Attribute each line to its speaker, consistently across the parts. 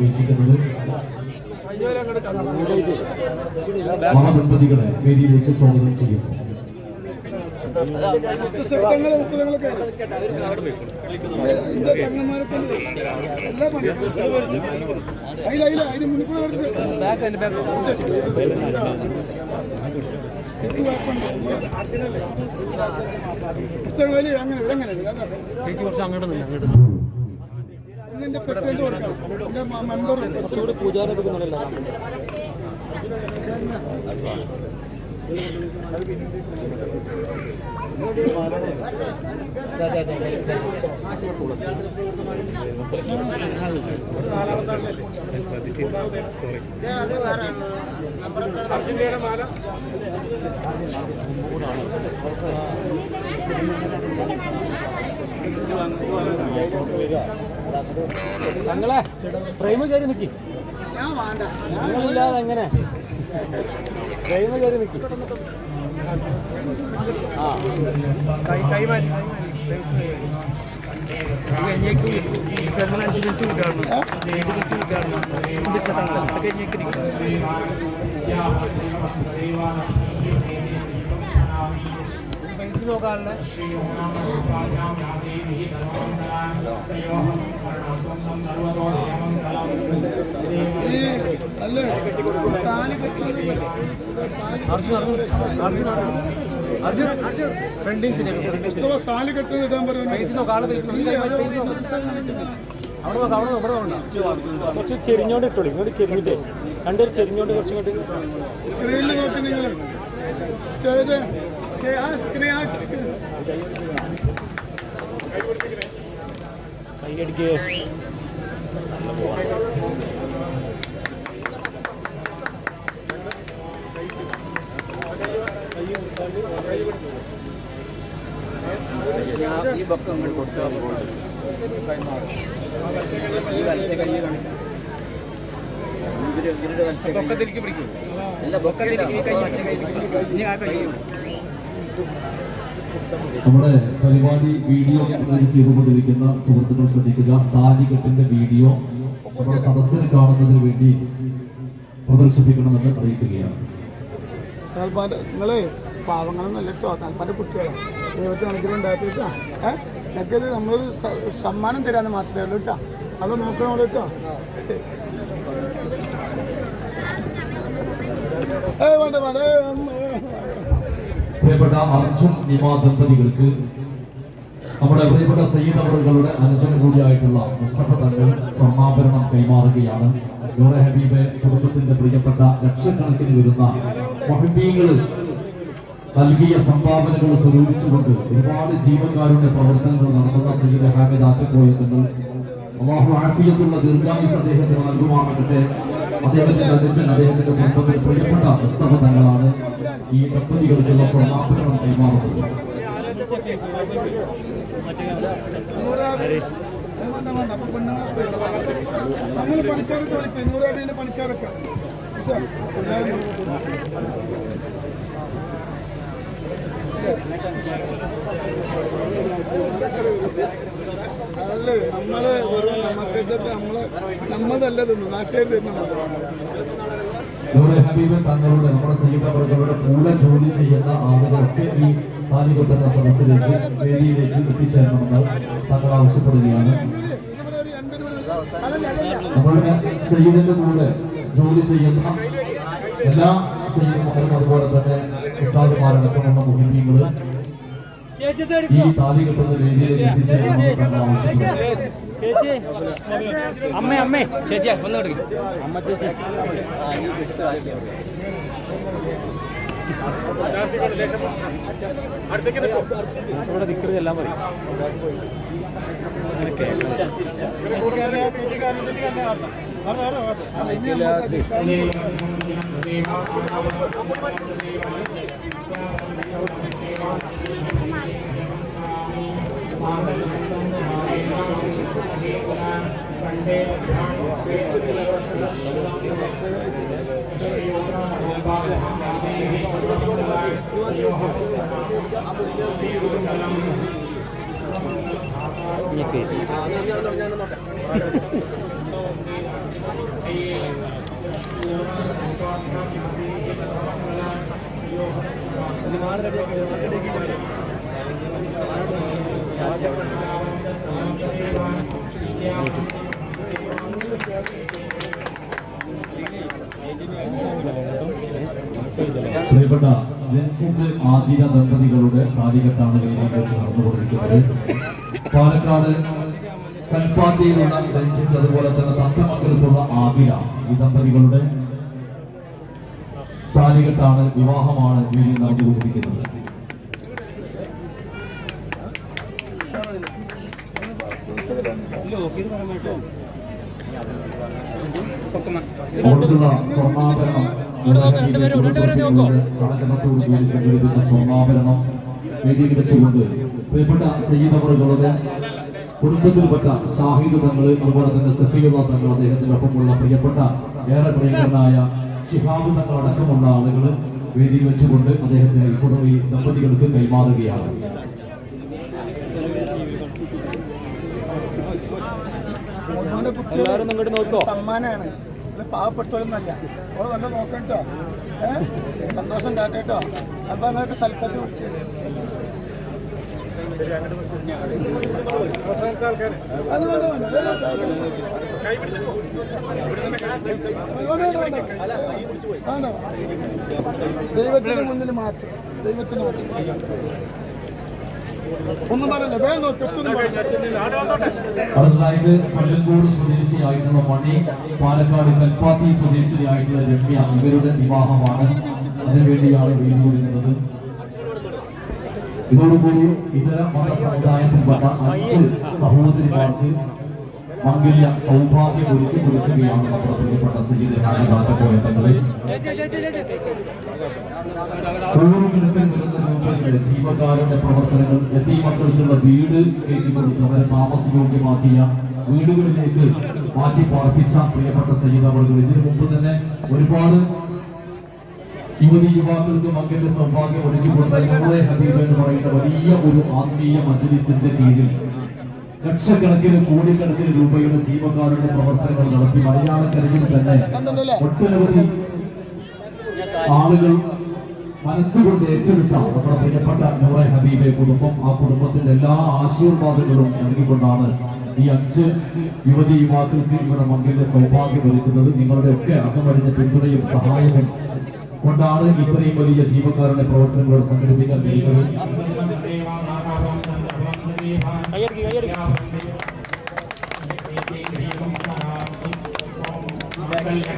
Speaker 1: വീക്ഷിക്കുന്നത് മഹാദമ്പതികളെ വേദിയിലേക്ക് സ്വാഗതം ചെയ്യുന്നു
Speaker 2: പുസ്തകങ്ങൾ പുസ്തകങ്ങളൊക്കെ ഇതിന്റെ തങ്ങന്മാരൊക്കെ ഉണ്ട്. എല്ലാ പണിയും. അതിൽ അതിൽ അതിന് മുന്നിൽ കൂടെ വരുന്നത്. ഇത് കുഴപ്പമുണ്ട്. പുസ്തകങ്ങളിൽ അങ്ങനെ ഇവിടെ അങ്ങനെ അങ്ങോട്ട് അങ്ങോട്ട് എന്റെ പ്രസിഡന്റ് കൊടുക്കണം. എന്റെ മെമ്പർ കുറച്ചുകൂടി
Speaker 3: പൂജാരി ഫ്രെയിം കയറി നിക്കി
Speaker 2: ഞാൻ വേണ്ട
Speaker 3: ഞങ്ങളില്ലാതെ എങ്ങനെ ഫ്രെയിം കയറി നിക്കി. ആ കൈ കൈ കയറി അഞ്ച് ആ. വിട്ടാണ്
Speaker 2: താലി കെട്ടുന്നത്
Speaker 3: അർജുൻ അർജുൻ ഫ്രണ്ടിങ്
Speaker 2: ഇടാൻ
Speaker 3: കുറച്ച് ചെരിഞ്ഞോണ്ട് ഇട്ടോളി ഇങ്ങോട്ട് ചെരിഞ്ഞിട്ട് രണ്ടുപേരും ചെരിഞ്ഞോണ്ട് കുറച്ച് ഇങ്ങോട്ട് കൈയടിക്ക്
Speaker 4: ഈ ബൊക്കം അങ്ങോട്ട് കൊടുത്താൽ ഈ വലത്തെ കൈ. കാണിക്കും ഇവരുടെ വലത്തെ കൈ. അല്ല ബൊക്കത്തിലേക്ക് കൈ. ഇനി ആ കൈ.
Speaker 1: നമ്മുടെ പരിപാടി വീഡിയോ ചെയ്തുകൊണ്ടിരിക്കുന്ന സുഹൃത്തുക്കൾ ശ്രദ്ധിക്കുക. താലികെട്ടിന്റെ വീഡിയോ നമ്മുടെ സദസ്സിന് കാണുന്നതിന് വേണ്ടി പ്രദർശിപ്പിക്കണമെന്ന് അറിയിക്കുകയാണ്.
Speaker 2: നിങ്ങളെ പാവങ്ങളൊന്നല്ല കേട്ടോ. താൽപ്പാന്റെ കുട്ടികളാണ് ദൈവത്തിന് അനുഗ്രഹം ഉണ്ടാക്കിയിട്ടാ ഏഹ് ഞങ്ങൾക്കത് നമ്മളൊരു സമ്മാനം തരാന്ന് മാത്രമേ ഉള്ളൂ കേട്ടോ. അത് നോക്കണം കേട്ടോ. ഏ വേണ്ട വേണ്ട.
Speaker 1: പ്രിയപ്പെട്ട അർജുൻ നിമാ ദമ്പതികൾക്ക് നമ്മുടെ പ്രിയപ്പെട്ട സയ്യിദ് അവറുകളുടെ അനുജൻ കൂടിയായിട്ടുള്ള മുസ്തഫ തങ്ങൾ സമാഭരണം കൈമാറുകയാണ്. നൂറെ ഹബീബ് കുടുംബത്തിന്റെ പ്രിയപ്പെട്ട ലക്ഷക്കണക്കിന് വരുന്ന മഹിബീങ്ങൾ നൽകിയ സംഭാവനകൾ സ്വരൂപിച്ചുകൊണ്ട് ഒരുപാട് ജീവകാരുണ്യ പ്രവർത്തനങ്ങൾ നടത്തുന്ന സയ്യിദ് ഹാമിദ് ആറ്റക്കോയ തങ്ങൾ അള്ളാഹു ആഫിയത്തുള്ള ദീർഘായുസ് അദ്ദേഹത്തിന് നൽകുമാറാകട്ടെ. അദ്ദേഹത്തിന്റെ അനുജൻ അദ്ദേഹത്തിന്റെ കുടുംബത്തിൽ പ്രിയപ്പെട്ട തങ്ങളാണ് ഈ ദമ്പതികൾക്കുള്ള സമാപനം കൈമാറുന്നത്.
Speaker 2: നമ്മൾ പണിക്കാരൊക്കെ വിളിക്കും നൂറടിയിലെ അതല്ലേ നമ്മൾ വെറും നമുക്ക് ഇതൊക്കെ നമ്മൾ നമ്മതല്ല തിന്നു നാട്ടുകാർ
Speaker 1: നൂറെ ഹബീബ് തങ്ങളുടെ നമ്മുടെ സംഗീതവർഗങ്ങളുടെ കൂടെ ജോലി ചെയ്യുന്ന ആളുകളൊക്കെ ഈ താലി സദസ്സിലേക്ക് വേദിയിലേക്ക് എത്തിച്ചേരണമെന്ന് തങ്ങൾ ആവശ്യപ്പെടുകയാണ്. നമ്മളുടെ സയ്യിദിന്റെ കൂടെ ജോലി ചെയ്യുന്ന എല്ലാ സയ്യിദുമാരും അതുപോലെ തന്നെ ഉസ്താദുമാരടക്കമുള്ള മുഹിമീങ്ങൾ ഈ താലി കെട്ടുന്ന വേദിയിലേക്ക്
Speaker 3: ചേച്ചി അമ്മേ അമ്മേ.
Speaker 4: ചേച്ചിയാ ഒന്ന് കൊടുക്കും.
Speaker 3: അമ്മ ചേച്ചി.
Speaker 4: ആ ഈ ജസ്റ്റ് ആദ്യം
Speaker 3: ഇവിടെ ഇനി ഫേസ് മാർക്കറ്റ് മാർക്കറ്റ്
Speaker 1: പ്രിയപ്പെട്ട രഞ്ജിത്ത് ആതിര ദമ്പതികളുടെ താലികെട്ടാണ് വേദിയിൽ വെച്ച് നടന്നുകൊണ്ടിരിക്കുന്നത് പാലക്കാട് കൽപ്പാത്തിയിലുള്ള രഞ്ജിത്ത് അതുപോലെ തന്നെ തത്തമംഗലത്തുള്ള ആതിര ഈ ദമ്പതികളുടെ താലികെട്ടാണ് വിവാഹമാണ് വേദിയിൽ നടന്നുകൊണ്ടിരിക്കുന്നത്. അവർക്കുള്ള സ്വർണാഭരണം സഹകരണത്തോടു കൂടി സംഘടിപ്പിച്ച സ്വർണാഭരണം വേദിയിൽ വെച്ചുകൊണ്ട് പ്രിയപ്പെട്ട സയ്യിദവറുകളുടെ കുടുംബത്തിൽപ്പെട്ട ഷാഹിദ് തങ്ങൾ അതുപോലെ തന്നെ സഫീദ തങ്ങൾ അദ്ദേഹത്തിന്റെ ഒപ്പമുള്ള പ്രിയപ്പെട്ട ഏറെ പ്രിയങ്കരനായ ഷിഹാബ് തങ്ങൾ അടക്കമുള്ള ആളുകൾ വേദിയിൽ വെച്ചുകൊണ്ട് അദ്ദേഹത്തിന് ഈ ദമ്പതികൾക്ക് കൈമാറുകയാണ്
Speaker 2: മോനെ കുട്ടികൾ
Speaker 3: എല്ലാവരും ഇങ്ങോട്ട് നോക്കോ.
Speaker 2: സമ്മാനമാണ് ഇത് പാവപ്പെട്ടവരൊന്നല്ല ഓ നല്ല നോക്കട്ടോ ഏഹ് സന്തോഷം കാട്ടോ അപ്പൊ നിങ്ങൾക്ക് സ്ഥലത്തേക്ക്. ദൈവത്തിന് മുന്നിൽ മാത്രം. ദൈവത്തിന് മാത്രം ഒന്നും പറയല്ല? വേഗം
Speaker 1: അടുത്തതായിട്ട് സ്വദേശിയായിട്ടുള്ള മണി പാലക്കാട് കൽപ്പാത്തി സ്വദേശിയായിട്ടുള്ള രമ്യ ഇവരുടെ വിവാഹമാണ്. അതിനുവേണ്ടിയാണ് വീണ്ടുകൊണ്ടിരുന്നത് ഇതോടുകൂടി ഇതര മത സമുദായത്തിൽപ്പെട്ട അഞ്ച് സഹോദരിമാർക്ക് മംഗല്യ സൗഭാഗ്യം ഒരുക്കി കൊടുക്കുകയാണ് നമ്മുടെ പ്രിയപ്പെട്ട സയ്യിദ് ഹാജിമാക്കോയത്തങ്ങളെ കോടിക്കണക്കിന് വരുന്ന രൂപത്തിലെ ജീവകാരുടെ പ്രവർത്തനങ്ങൾ യതീമക്കൾക്കുള്ള വീട് കയറ്റിക്കൊടുത്ത് അവരെ താമസയോഗ്യമാക്കിയ വീടുകളിലേക്ക് മാറ്റി പാർപ്പിച്ച പ്രിയപ്പെട്ട സയ്യിദ് അവർക്ക് ഇതിനു മുമ്പ് തന്നെ ഒരുപാട് യുവതി യുവാക്കൾക്ക് മകന്റെ സൗഭാഗ്യം ഒരുക്കി കൊടുത്ത ഹബീബ് എന്ന് പറയുന്ന വലിയ ഒരു ആത്മീയ മജ്ലിസിന്റെ കീഴിൽ ലക്ഷക്കണക്കിന് കോടിക്കണക്കിന് രൂപയുടെ ജീവകാരുടെ പ്രവർത്തനങ്ങൾ നടത്തി മലയാളക്കരയിൽ തന്നെ ഒട്ടനവധി ആളുകൾ മനസ്സുകൊണ്ട് ഏറ്റെടുത്ത നമ്മുടെ പ്രിയപ്പെട്ട നൂറെ ഹബീബെ കുടുംബം ആ കുടുംബത്തിന്റെ എല്ലാ ആശീർവാദങ്ങളും നൽകിക്കൊണ്ടാണ് ഈ അഞ്ച് യുവതി യുവാക്കൾക്ക് ഇവിടെ മംഗല്യ സൗഭാഗ്യം ഒരുക്കുന്നത്. നിങ്ങളുടെ ഒക്കെ അകമടിഞ്ഞ പിന്തുണയും സഹായവും കൊണ്ടാണ് ഇത്രയും വലിയ ജീവക്കാരുടെ പ്രവർത്തനങ്ങൾ സംഘടിപ്പിക്കാൻ കഴിയുന്നത്.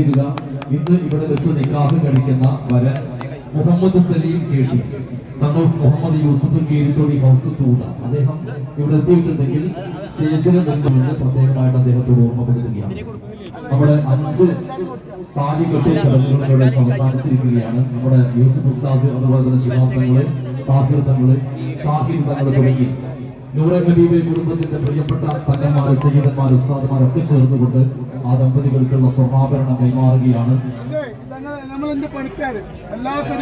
Speaker 1: ശ്രദ്ധിക്കുക ഇന്ന് ഇവിടെ വെച്ച് നിക്കാഹ് കഴിക്കുന്ന വരൻ മുഹമ്മദ് സലീം കേട്ടി. Son of Muhammad Yusuf Keerithodi house Thootha അദ്ദേഹം ഇവിടെ എത്തിയിട്ടുണ്ടെങ്കിൽ സ്റ്റേജിന് മുൻപിൽ പ്രത്യേകമായിട്ട് അദ്ദേഹത്തോട് ഓർമ്മപ്പെടുത്തുകയാണ്. നമ്മുടെ അഞ്ച് താലി കെട്ടിയ വെച്ച് അവസാനിച്ചിരിക്കുകയാണ്. നമ്മുടെ യൂസഫ് ഉസ്താദ് അതുപോലെ തന്നെ ശിവാബ് തങ്ങൾ താഹിർ തങ്ങൾ ഷാഹിദ് തങ്ങൾ തുടങ്ങി. നൂറെ ഹബീബെ കുടുംബത്തിന്റെ പ്രിയപ്പെട്ട തങ്ങന്മാര് സയ്യിദന്മാർ ഉസ്താദന്മാരൊക്കെ ചേർന്നുകൊണ്ട് ആ ദമ്പതികൾക്കുള്ള സ്വർണാഭരണം കൈമാറുകയാണ്.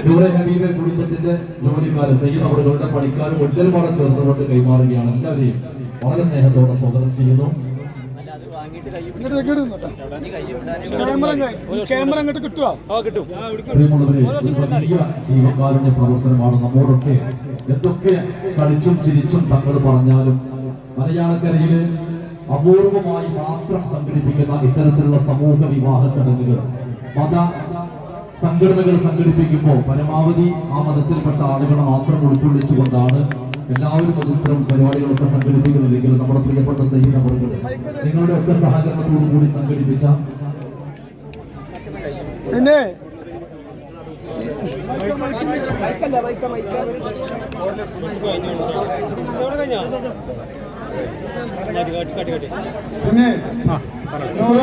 Speaker 1: നൂറെ ഹബീബെ കുടുംബത്തിന്റെ ജോലിക്കാര് സയ്യിദ് അവരുടെ പണിക്കാരും ഒല്ലരുമാറെ ചേർന്നുകൊണ്ട് കൈമാറുകയാണ്. എല്ലാവരെയും വളരെ സ്നേഹത്തോടെ സ്വാഗതം ചെയ്യുന്നു.
Speaker 2: ക്യാമറ
Speaker 1: ജീവകാരുണ്യ പ്രവർത്തനമാണ് നമ്മോടൊക്കെ. എന്തൊക്കെ കളിച്ചും ചിരിച്ചും തങ്ങൾ പറഞ്ഞാലും മലയാളക്കരയിൽ അപൂർവമായി മാത്രം സംഘടിപ്പിക്കുന്ന ഇത്തരത്തിലുള്ള സമൂഹ വിവാഹ ചടങ്ങുകൾ. മത സംഘടനകൾ സംഘടിപ്പിക്കുമ്പോൾ പരമാവധി ആ മതത്തിൽപ്പെട്ട ആളുകളെ മാത്രം ഉൾക്കൊള്ളിച്ചുകൊണ്ടാണ് എല്ലാവരും അത് ഇത്തരം പരിപാടികളൊക്കെ സംഘടിപ്പിക്കുന്നില്ലെങ്കിലും നമ്മുടെ പ്രിയപ്പെട്ട സൈനികവർഗൾ നിങ്ങളുടെ ഒക്കെ സഹകരണത്തോടു കൂടി സംഘടിപ്പിച്ച
Speaker 2: പിന്നെ?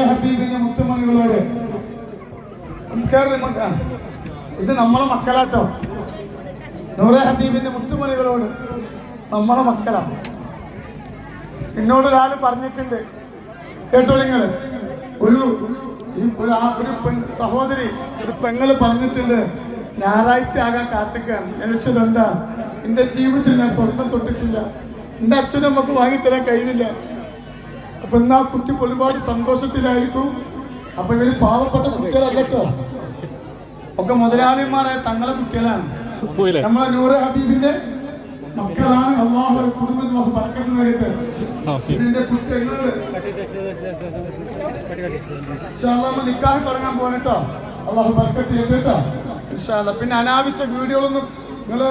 Speaker 2: ഹബീബിന്റെ ഇത് നമ്മളെ മക്കളാട്ടോ. നൂറെ ഹബീബിന്റെ മുത്തുമണികളോട് നമ്മളെ മക്കളാണ്. എന്നോട് ഒരാൾ പറഞ്ഞിട്ടുണ്ട്. കേട്ടോ നിങ്ങൾ ഒരു ഒരു പെൺ സഹോദരി ഒരു പെങ്ങൾ പറഞ്ഞിട്ടുണ്ട് ഞായറാഴ്ച ആകാൻ കാത്തിക്കാൻ എന്നുവെച്ചത് എന്താ? എന്റെ ജീവിതത്തിൽ ഞാൻ സ്വർണം തൊട്ടിട്ടില്ല. എന്റെ അച്ഛനും നമുക്ക് വാങ്ങിത്തരാൻ കഴിയില്ല അപ്പൊ എന്നാ കുട്ടി ഒരുപാട് സന്തോഷത്തിലായിരിക്കും. അപ്പൊ ഇവർ പാവപ്പെട്ട കുട്ടികളല്ല കേട്ടോ. ഒക്കെ മുതലാളിമാരായ തങ്ങളെ കുട്ടികളാണ്.
Speaker 3: പോയില്ലേ?
Speaker 2: നമ്മളെ നൂറ് ഹബീബിന്റെ മക്കളാണ് അള്ളാഹു കുടുംബത്തിൽ പറക്കുന്ന വേണ്ടിട്ട് ഇതിന്റെ കുറ്റങ്ങൾ ഇൻഷാല്ലാ നിക്കാഹ് തുടങ്ങാൻ പോകട്ടോ അള്ളാഹു ബർക്കത്ത് ചെയ്തിട്ടോ ഇൻഷാല്ല പിന്നെ അനാവശ്യ വീഡിയോകളൊന്നും നിങ്ങൾ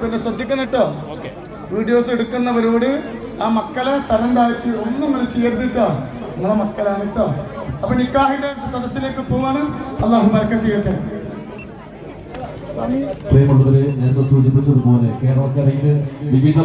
Speaker 2: പിന്നെ ശ്രദ്ധിക്കണം കേട്ടോ വീഡിയോസ് എടുക്കുന്നവരോട് ആ മക്കളെ തരം താഴ്ത്തി ഒന്നും നിങ്ങൾ ചെയ്യരുതിട്ടോ നിങ്ങളെ മക്കളാണ് കേട്ടോ അപ്പൊ നിക്കാഹിന്റെ സദസ്സിലേക്ക് പോവാണ്. അള്ളാഹു ബർക്കത്ത് ചെയ്യട്ടെ.
Speaker 1: പ്രിയമുള്ളവരെ നേരത്തെ സൂചിപ്പിച്ചതുപോലെ കേരളക്കരയിൽ വിവിധ